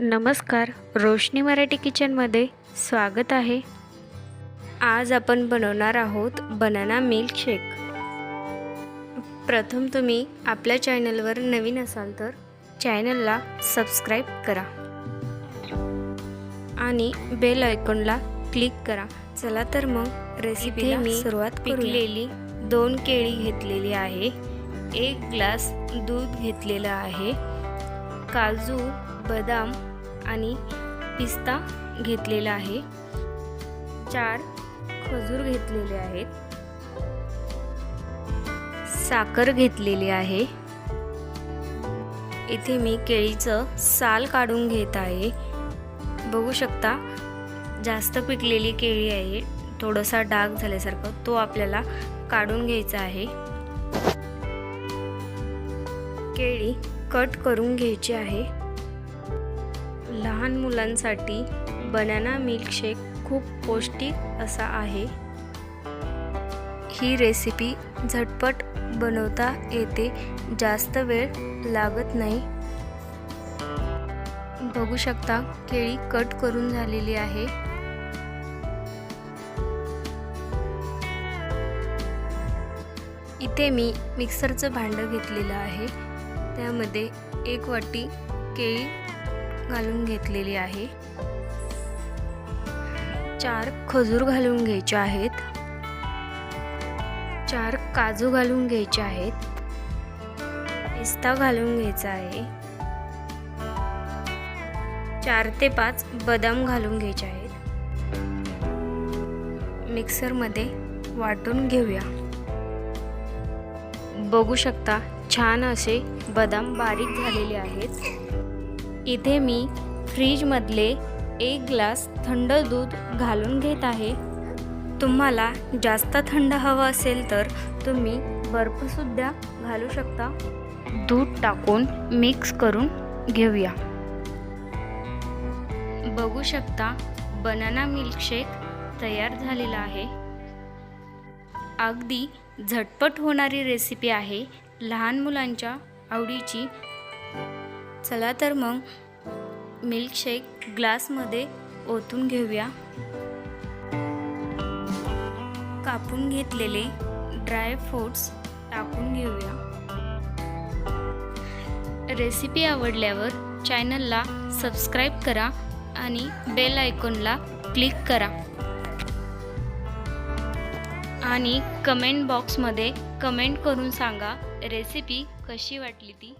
नमस्कार रोशनी मराठी किचनमध्ये स्वागत आहे. आज आपण बनवणार आहोत बनाना मिल्क शेक प्रथम तुम्ही आपल्या चॅनलवर नवीन असाल तर चॅनलला सबस्क्राईब करा. आणि बेल आयकॉनला क्लिक करा. चला तर मग रेसिपीला मी सुरुवात पिकलेली दोन केळी घेतलेली आहे. एक ग्लास दूध घेतलेलं आहे. काजू बदाम आणि पिस्ता घेतलेला आहे. चार खजूर घेतलेले आहेत. साखर घेतलेली आहे. इथे मी केळीचं साल काढून घेत आहे. बघू शकता जास्त पिकलेली केळी आहे. थोडासा डाग झाल्यासारखं तो आपल्याला काढून घ्यायचा आहे. केळी कट करून घ्यायची आहे. लहान मुलांसाठी बनाना मिल्कशेक खूप पौष्टिक असा आहे. ही रेसिपी झटपट बनवता येते जास्त वेळ लागत नाही. बघू शकता केळी कट करून झालेली आहे. इथे मी मिक्सरचं भांडं घेतलेलं आहे. त्यामध्ये एक वाटी केळी घालून घेतलेली आहे. चार खजूर घालून घ्यायचे आहेत. चार काजू घालून घ्यायचे आहेत. पिस्ता घालून घ्यायचा आहे. चार ते पाच बदाम घालून घ्यायचे आहेत. मिक्सरमध्ये वाटून घेऊया. बघू शकता छान असे बदाम बारीक झालेले आहेत. इथे मी फ्रीजमधले एक ग्लास थंड दूध घालून घेत आहे. तुम्हाला जास्त थंड हवं असेल तर तुम्ही बर्फसुद्धा घालू शकता. दूध टाकून मिक्स करून घेऊया. बघू शकता बनाना मिल्कशेक तयार झालेला आहे. अगदी झटपट होणारी रेसिपी आहे लहान मुलांच्या आवडीची. चला तर मग मिल्कशेक ग्लासमध्ये ओतून घेऊया. कापून घेतलेले ड्राय फ्रूट्स टाकून घेऊया. रेसिपी आवडल्यावर चॅनलला सबस्क्राईब करा आणि बेल आयकॉनला क्लिक करा. आणि कमेंट बॉक्समध्ये कमेंट करून सांगा रेसिपी कशी वाटली ती.